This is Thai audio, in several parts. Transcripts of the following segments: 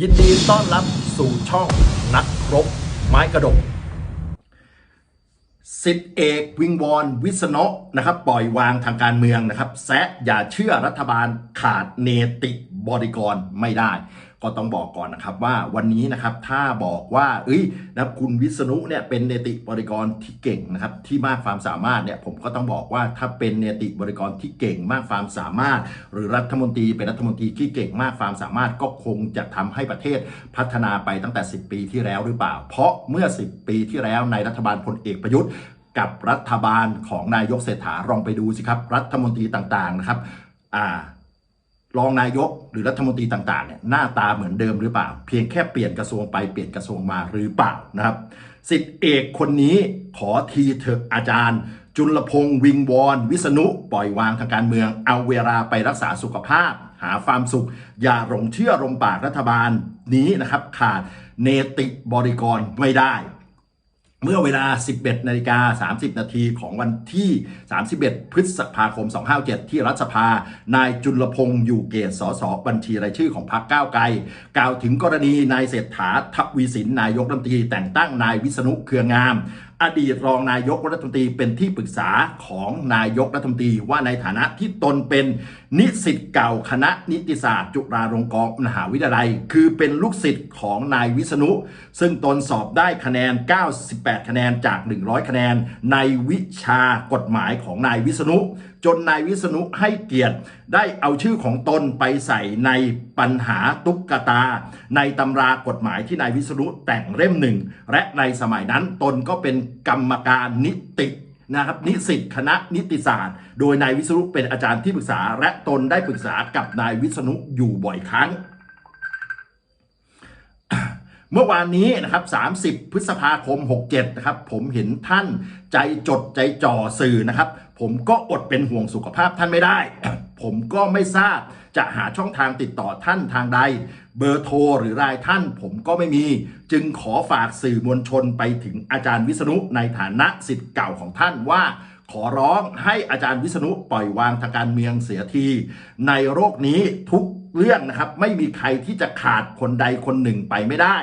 ยินดีต้อนรับสู่ช่องนักรบไม้กระดกสิทธิเอกวิงวอนวิษณุนะครับ ปล่อยวางทางการเมืองนะครับ แซะอย่าเชื่อรัฐบาลขาดเนติบริกรไม่ได้ ก็ต้องบอกก่อนนะครับว่าวันนี้นะครับถ้าบอกว่าเอ้ยนะคุณวิษณุเนี่ยเป็นเนติบริกรที่เก่งนะครับที่มากความสามารถเนี่ยผมก็ต้องบอกว่าถ้าเป็นเนติบริกรที่เก่งมากความสามารถ หรือรัฐมนตรีเป็นรัฐมนตรีที่เก่งมากความสามารถก็คงจะทำให้ประเทศพัฒนาไปตั้งแต่ 10 ปีที่แล้วหรือเปล่า เพราะเมื่อ 10 ปีที่แล้วในรัฐบาลพลเอกประยุทธ์ กับรัฐบาลของนายกเศรษฐาลองไปดูสิครับ รัฐมนตรีต่างๆนะครับอ่า รองนายกหรือรัฐมนตรีต่างๆเนี่ยหน้าตาเหมือนเดิมหรือเปล่า เพียงแค่เปลี่ยนกระทรวงไปเปลี่ยนกระทรวงมาหรือเปล่านะครับสิทธิเอกคนนี้ขอทีเถอะอาจารย์ จุลพงษ์วิงวอนวิษณุปล่อยวางทางการเมือง เอาเวลาไปรักษาสุขภาพ หาความสุข อย่าหลงเชื่อลมปากรัฐบาลนี้นะครับ ขาดเนติบริกรไม่ได้ เมื่อเวลา 11 นาฬิกา 30 นาทีของวันที่ 31 พฤษภาคม 257 ที่รัฐสภา นายจุลพงษ์อยู่เกต สส บัญชีรายชื่อของพรรคก้าวไกล กล่าวถึงกรณีนายเศรษฐาทวีสิน นายกรัฐมนตรีแต่งตั้งนายวิษณุเครืองาม อดีตรองนายกรัฐมนตรีเป็นที่ปรึกษาของนายกรัฐมนตรีว่าในฐานะที่ตนเป็นนิสิตเก่าคณะนิติศาสตร์ จุฬาลงกรณ์มหาวิทยาลัย คือเป็นลูกศิษย์ของนายวิษณุ ซึ่งตนสอบได้คะแนน 98 คะแนนจาก 100 คะแนน ในวิชากฎหมายของนายวิษณุ จนนายวิษณุให้เกียรติ ได้เอาชื่อของตนไปใส่ในปัญหาตุ๊กตา ในตำรากฎหมายที่นายวิษณุแต่งเล่มหนึ่ง และในสมัยนั้นตนก็เป็นกรรมการนิตินะครับนิสิตคณะนิติศาสตร์ โดยนายวิษณุเป็นอาจารย์ที่ปรึกษา และตนได้ปรึกษากับนายวิษณุอยู่บ่อยครั้ง เมื่อวานนี้นะครับ30 พฤษภาคม 67 นะครับ ผมเห็นท่านใจจดใจจ่อสื่อนะครับ ผมก็อดเป็นห่วงสุขภาพท่านไม่ได้ ผมก็ไม่ทราบจะหาช่องทางติดต่อท่านทางใด เบอร์โทรหรือรายท่านผมก็ไม่มี จึงขอฝากสื่อมวลชนไปถึงอาจารย์วิษณุในฐานะสิทธิ์เก่าของท่านว่าขอร้องให้อาจารย์วิษณุปล่อยวางทางการเมืองเสียที ในโรคนี้ทุก เรื่องนะครับ ไม่มีใครที่จะขาดคนใดคนหนึ่งไปไม่ได้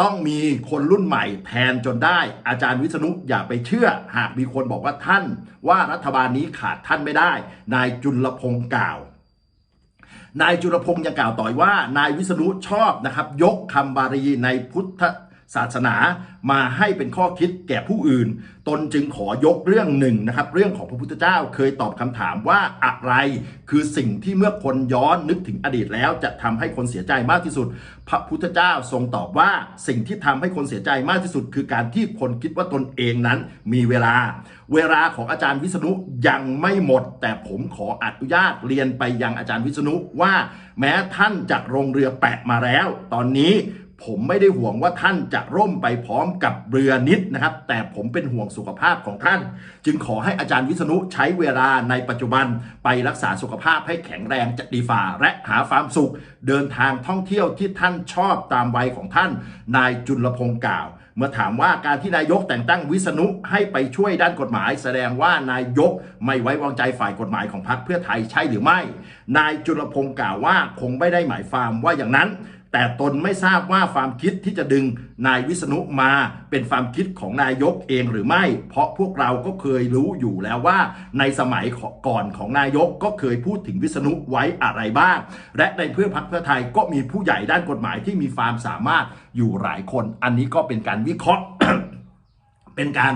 ต้องมีคนรุ่นใหม่แทนจนได้ อาจารย์วิษณุอย่าไปเชื่อ หากมีคนบอกว่าท่าน ว่ารัฐบาลนี้ขาดท่านไม่ได้ นายจุลพงศ์กล่าวนายจุลพงศ์ยังกล่าวต่อว่า นายวิษณุชอบนะครับ ยกคำบาลีในพุทธ ศาสนามาให้เป็นข้อคิดแก่ผู้อื่น ตนจึงขอยกเรื่องหนึ่งนะครับ เรื่องของพระพุทธเจ้าเคยตอบคำถามว่าอะไร คือสิ่งที่เมื่อคนย้อนนึกถึงอดีตแล้วจะทำให้คนเสียใจมากที่สุด พระพุทธเจ้าทรงตอบว่าสิ่งที่ทำให้คนเสียใจมากที่สุด คือการที่คนคิดว่าตนเองนั้นมีเวลา เวลาของอาจารย์วิษณุยังไม่หมด แต่ผมขออนุญาตเรียนไปยังอาจารย์วิษณุว่า แม้ท่านจะลงเรือแปะมาแล้ว ตอนนี้ ผมไม่ได้ห่วงว่าท่านจะร่มไปพร้อมกับเรือนิดนะครับ แต่ผมเป็นห่วงสุขภาพของท่าน จึงขอให้อาจารย์วิษณุใช้เวลาในปัจจุบันไปรักษาสุขภาพให้แข็งแรงจะดีฝ่าและหาความสุข เดินทางท่องเที่ยวที่ท่านชอบตามวัยของท่าน นายจุลพงศ์กล่าว เมื่อถามว่าการที่นายกแต่งตั้งวิษณุให้ไปช่วยด้านกฎหมาย แสดงว่านายกไม่ไว้วางใจฝ่ายกฎหมายของพรรคเพื่อไทยใช่หรือไม่ นายจุลพงศ์กล่าวว่าคงไม่ได้หมายความว่าอย่างนั้น แต่ตนไม่ทราบว่าความคิดที่จะดึงนายวิษณุมาเป็นความคิดของนายกเองหรือไม่ เพราะพวกเราก็เคยรู้อยู่แล้วว่า ในสมัยก่อนของนายกก็เคยพูดถึงวิษณุไว้อะไรบ้าง และในเพื่อพักเพื่อไทยก็มีผู้ใหญ่ด้านกฎหมายที่มีความสามารถอยู่หลายคน อันนี้ก็เป็นการวิเคราะห์เป็นการ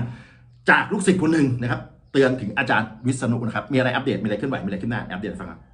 จากลูกศิษย์คนหนึ่งนะครับ เตือนถึงอาจารย์วิษณุนะครับ มีอะไรอัปเดตมีอะไรขึ้นไหวมีอะไรขึ้นหน้าอัปเดตฟังครับ